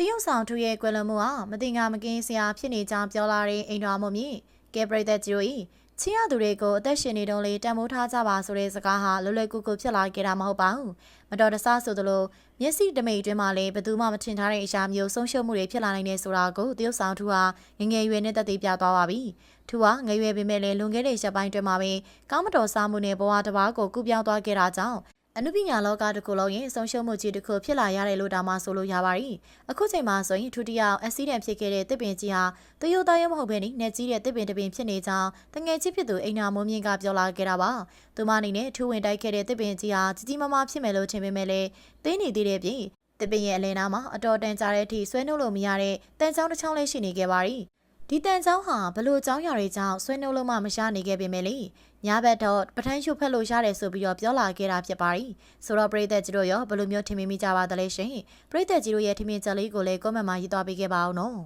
တရုတ်ဆောင်သူရဲ့ကွယ်လွန်မှုဟာမတင်ငါမကင်းစရာဖြစ်နေကြောင်းပြောလာတဲ့အိမ်တော်မှုမြင့်ကဲပရိသတ်ကြီးတို့ဤချင်းရသူတွေကိုအသက်ရှင်နေတုန်းလေးတန်မိုးထားကြပါဆိုတဲ့စကားဟာလွယ်လွယ်ကူကူဖြစ်လာခဲ့တာမဟုတ်ပါဘူးမတော်တဆဆိုသလိုမျက်စိတမိတ်အတွင်းမှာလည်းဘယ်သူမှမထင်ထားတဲ့အရာမျိုးဆုံးရှုံးမှုတွေဖြစ်လာနိုင်နေဆိုတာကိုတရုတ်ဆောင်သူဟာငငယ်ရွယ်နဲ့တက်သေးပြသွားပါပြီသူဟာငယ်ရွယ်ပေမဲ့လည်းလွန်ခဲ့တဲ့ရက်ပိုင်းအတွင်းမှာပဲကောင်းမတော်စားမှုနဲ့ဘဝတစ်ပါးကိုကူးပြောင်းသွားခဲ့တာကြောင့် အနုပညာလောကတစ်ခုလုံးရဲ့ဆုံးရှုံးမှုကြီးတစ်ခုဖြစ်လာရတယ်လို့ဒါမှဆိုလို့ရပါတယ်။အခုချိန်မှာဆိုရင်ထူတယောက်အက်ဆီဒန့်ဖြစ်ခဲ့တဲ့တစ်ပင်ကြီးဟာတရုတ်သားရုံးမဟုတ်ဘဲနဲ့နဲ့ကြီးတဲ့တစ်ပင်တစ်ပင်ဖြစ်နေကြောင်းတငယ်ချင်းဖြစ်သူအိမ်နာမိုးမြင့်ကပြောလာခဲ့တာပါ။သူမအနေနဲ့ထူဝင်တိုက်ခဲ့တဲ့တစ်ပင်ကြီးဟာကြီးကြီးမားမားဖြစ်မယ်လို့ထင်ပေမဲ့လည်းသိနေသေးတဲ့ပြင်တစ်ပင်ရဲ့အလဲနာမှာအတော်တန်ကြာတဲ့အထိဆွဲနှုတ်လို့မရတဲ့တန်ချောင်းတစ်ချောင်းလေးရှိနေခဲ့ပါတယ်။ ဒီတန်ချောင်းဟာဘလို့ကြောင်းရာတွေကြောင့်ဆွဲနှုတ်လို့မှမရနိုင်ခဲ့ပေမဲ့လေညဘက်တော့ပထန်းရှုပ်ဖက်လို့ရတယ်ဆိုပြီးတော့ပြောလာခဲ့တာဖြစ်ပါတယ်ဆိုတော့ပရိသတ်ကြီးတို့ရောဘလို့မျိုးထင်မိမိကြပါသလဲရှင်ပရိသတ်ကြီးတို့ရဲ့ထင်မြင်ချက်လေးကိုလည်း comment မှာရေးသွားပေးခဲ့ပါအောင်နော်